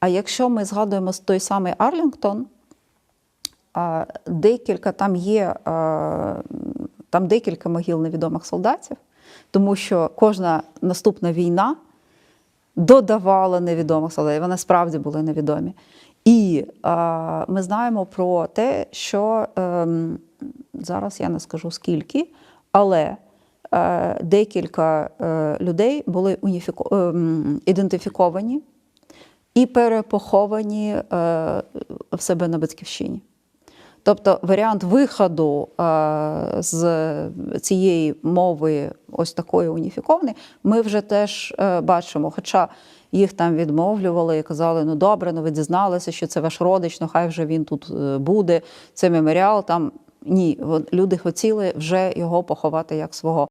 А якщо ми згадуємо той самий Арлінгтон, декілька там є там декілька могил невідомих солдатів, тому що кожна наступна війна додавала невідомих солдатів. Вони справді були невідомі. І ми знаємо про те, що ем, зараз я не скажу скільки, але е, декілька е, людей були ем, ідентифіковані і перепоховані е, в себе на батьківщині. Тобто варіант виходу е, з цієї мови, ось такої уніфікованої, ми вже теж е, бачимо. Хоча їх там відмовлювали і казали: ну добре, ну ви дізналися, що це ваш родич, ну хай вже він тут буде. Це меморіал. Там ні, люди хотіли вже його поховати як свого.